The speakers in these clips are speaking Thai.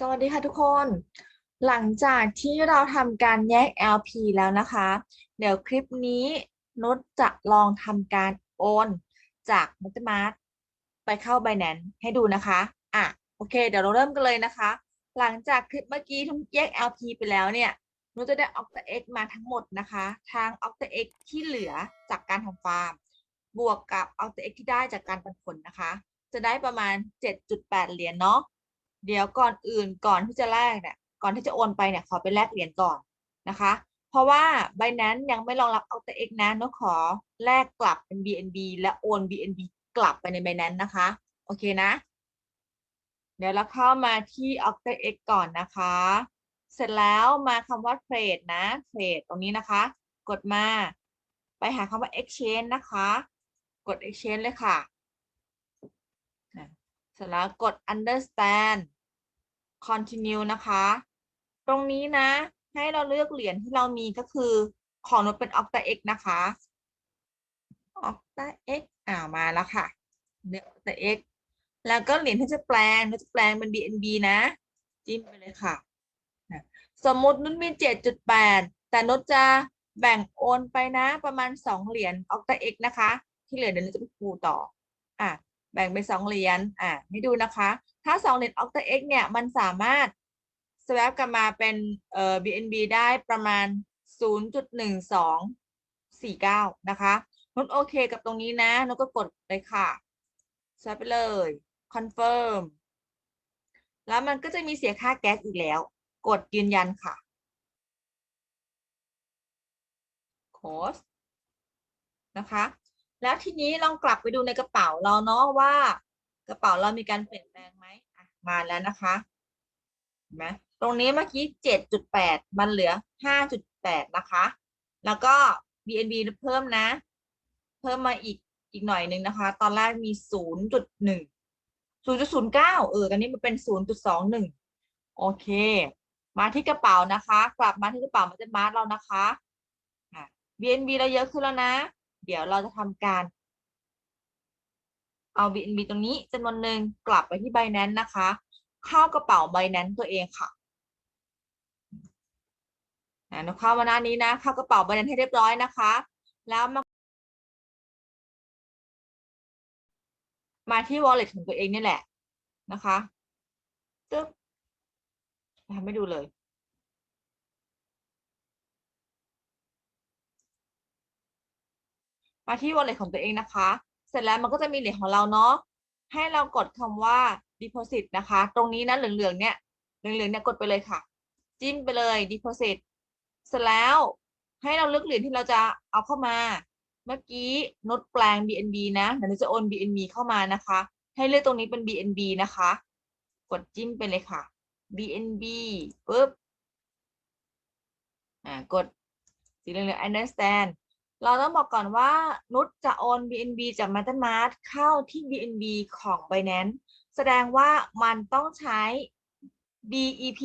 สวัสดีค่ะทุกคน หลังจากที่เราทำการแยก LP แล้วนะคะ เดี๋ยวคลิปนี้นุชจะลองทำการโอน จาก MetaMask ไปเข้า Binance ให้ดูนะคะ อะ โอเค เดี๋ยวเราเริ่มกันเลยนะคะ หลังจากคลิปเมื่อกี้ทุกแยก LP ไปแล้วเนี่ยนุชจะได้ OctaX มาทั้งหมดนะคะ ทาง OctaX ที่เหลือจากการทำฟาร์ม บวกกับ OctaX ที่ได้จากการปันผลนะคะ จะได้ประมาณ 7.8 เหรียญเนาะ เดี๋ยวก่อนอื่นก่อนที่จะแลกเนี่ยก่อนที่จะโอนไปเนี่ยขอไปแลกเหรียญก่อนนะคะ เพราะว่า Binance ยังไม่รองรับ OctaX นะนุชขอแลกกลับเป็น BNB และโอน BNB กลับไปใน Binance นะคะ โอเคนะ เดี๋ยวเราเข้ามาที่ OctaX ก่อนนะคะ เสร็จแล้วมาคำว่า trade นะ trade ตรงนี้นะคะ กดมาไปหาคำว่า exchange นะคะ กด exchange เลยค่ะอะเสร็จแล้วกด understand continue นะคะ ตรงนี้นะ ให้เราเลือกเหรียญที่เรามีก็คือของนุชเป็น octax นะคะ octax อ่ามาแล้วค่ะเลือก octax แล้วก็เหรียญที่จะแปลงนุชจะแปลงเป็น BNB นะ จิ้มไปเลยค่ะ สมมตินุชมี 7.8 แต่นุชจะแบ่งโอนไปนะ ประมาณ 2 เหรียญ octax นะคะ ที่เหลือเดี๋ยวนุชจะไปคูต่อ อะแบ่งเป็นสองเหรียญ อะให้ดูนะคะ ถ้าสองเหรียญ octax เนี่ยมันสามารถ swap กลับมาเป็นเอ่อ BNB ได้ประมาณ 0.1249 นะคะนุชโอเคกับตรงนี้นะนุชก็กดเลยค่ะ swap ไปเลย confirm แล้วมันก็จะมีเสียค่าแก๊สอีกแล้ว กดยืนยันค่ะโค้ดนะคะ แล้วทีนี้ลองกลับไปดูในกระเป๋าเราเนาะว่า กระเป๋าเรามีการเปลี่ยนแปลงไหมอะมาแล้วนะคะเห็นไหมตรงนี้เมื่อกี้เจ็ดจุดแปดมันเหลือห้าจุดแปดนะคะ แล้วก็ BNB เพิ่มนะ เพิ่มมาอีกอีกหน่อยหนึ่งนะคะ ตอนแรกมีศูนย์จุดหนึ่งศูนย์จุดศูนย์เก้าเออตอนนี้มันเป็นศูนย์จุดสองหนึ่งโอเค มาที่กระเป๋านะคะ กลับมาที่กระเป๋ามันจะมาร์เรานะคะ BNB เราเยอะขึ้นแล้วนะ เดี๋ยวเราจะทำการ เอา BNB ตรงนี้จำนวนหนึ่งกลับไปที่ Binance นะคะ เข้ากระเป๋า Binance ตัวเองค่ะนะเข้ามาหน้านี้นะ เข้ากระเป๋า Binance ให้เรียบร้อยนะคะ แล้วมามาที่ wallet ของตัวเองนี่แหละนะคะตึ๊บทำให้ดูเลยมาที่ wallet ของตัวเองนะคะ ร็จแล้วมันก็จะมีเหรียญของเราเนาะให้เรากดคำว่า deposit นะคะ ตรงนี้นะเหลืองๆเนี่ยเหลืองๆเนี่ยกดไปเลยค่ะ จิ้มไปเลย deposit เสร็จแล้วให้เราเลือกเหรียญที่เราจะเอาเข้ามา เมื่อกี้นดแปลง BNB นะเดี๋ยวเราจะโอน BNB เข้ามานะคะ ให้เลือกตรงนี้เป็น BNB นะคะ กดจิ้มไปเลยค่ะ BNB ปุ๊บอ่ากดสีเหลืองๆ understand เราต้องบอกก่อนว่านุชจะโอน BNB จาก MetaMask เข้าที่ BNB ของ Binance แสดงว่ามันต้องใช้ BEP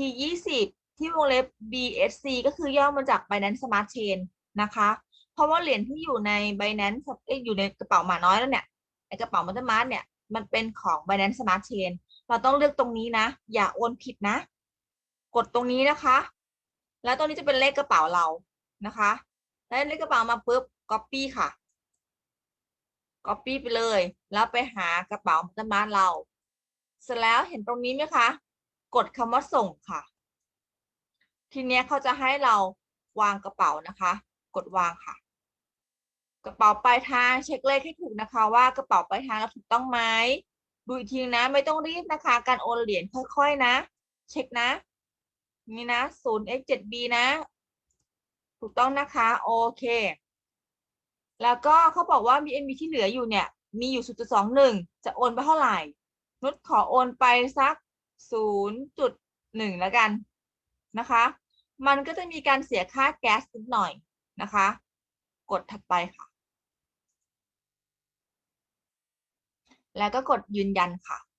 20 ที่วงเล็บ BSC ก็คือย่อมาจาก Binance Smart Chain นะคะ เพราะว่าเหรียญที่อยู่ใน Binance อยอยู่ในกระเป๋าหมาน้อยแล้วเนี่ยไอกระเป๋า MetaMask เนี่ยมันเป็นของ Binance Smart Chain เราต้องเลือกตรงนี้นะ อย่าโอนผิดนะ กดตรงนี้นะคะ แล้วตรงนี้จะเป็นเลขกระเป๋าเรานะคะ ได้เลขกระเป๋ามาปุ๊บ copy ค่ะ copy ไปเลย แล้วไปหากระเป๋ามัตมานเรา เสร็จแล้วเห็นตรงนี้ไหมคะ กดคำว่าส่งค่ะ ทีเนี้ยเขาจะให้เราวางกระเป๋านะคะ กดวางค่ะ กระเป๋าปลายทางเช็คเลขให้ถูกนะคะ ว่ากระเป๋าปลายทางเราถูกต้องไหมดูอีกทีนะไม่ต้องรีบนะคะ การโอนเหรียญค่อยๆนะ เช็คนะ นี่นะ 0x7b นะ ถูกต้องนะคะ โอเค แล้วก็เขาบอกว่า BNB ที่เหลืออยู่เนี่ย มีอยู่ 0.21 จะโอนไปเท่าไหร่นุชขอโอนไปสัก 0.1 แล้วกันนะคะ มันก็จะมีการเสียค่าแก๊สนิดหน่อยนะคะ กดถัดไปค่ะ แล้วก็กดยืนยันค่ะ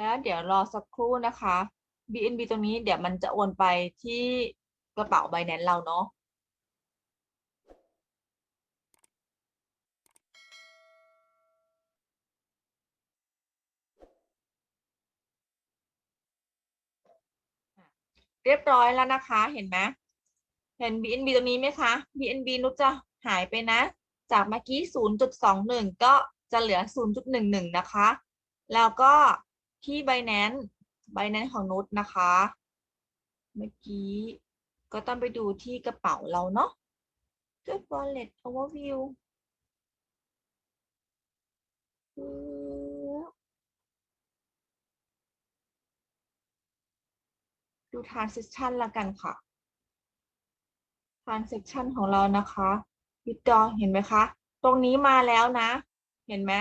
แล้วเดี๋ยวรอสักครู่นะคะ BNB ตรงนี้เดี๋ยวมันจะโอนไปที่กระเป๋าใบแนนเราเนาะเรียบร้อยแล้วนะคะ เห็นไหมเห็น BNB ตรงนี้ไหมคะ BNB นุชจะหายไปนะ จากเมื่อกี้ 0.21 ก็จะเหลือ 0.11 นะคะ แล้วก็ ที่ Binance Binance ของนุชนะคะ เมื่อกี้ก็ต้องไปดูที่กระเป๋าเราเนาะ Good Wallet Overview ดู transaction ละกันค่ะ transaction ของเรานะคะ withdraw เห็นไหมคะ ตรงนี้มาแล้วนะ เห็นไหม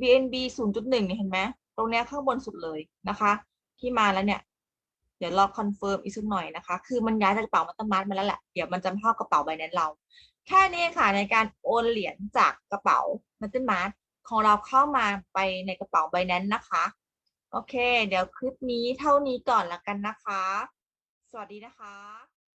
BNB 0.1เนี่ยเห็นไหม ตรงนี้ข้างบนสุดเลยนะคะ ที่มาแล้วเนี่ย เดี๋ยวรอคอนเฟิร์มอีกสักหน่อยนะคะ คือมันย้ายจากกระเป๋ามัตมาร์มาแล้วแหละ เดี๋ยวมันจะเข้ากระเป๋าใบนั้นเรา แค่นี้ค่ะในการโอนเหรียญจากกระเป๋ามัตมาร์ของเราเข้ามาไปในกระเป๋าใบนั้นนะคะ โอเค เดี๋ยวคลิปนี้เท่านี้ก่อนละกันนะคะ สวัสดีนะคะ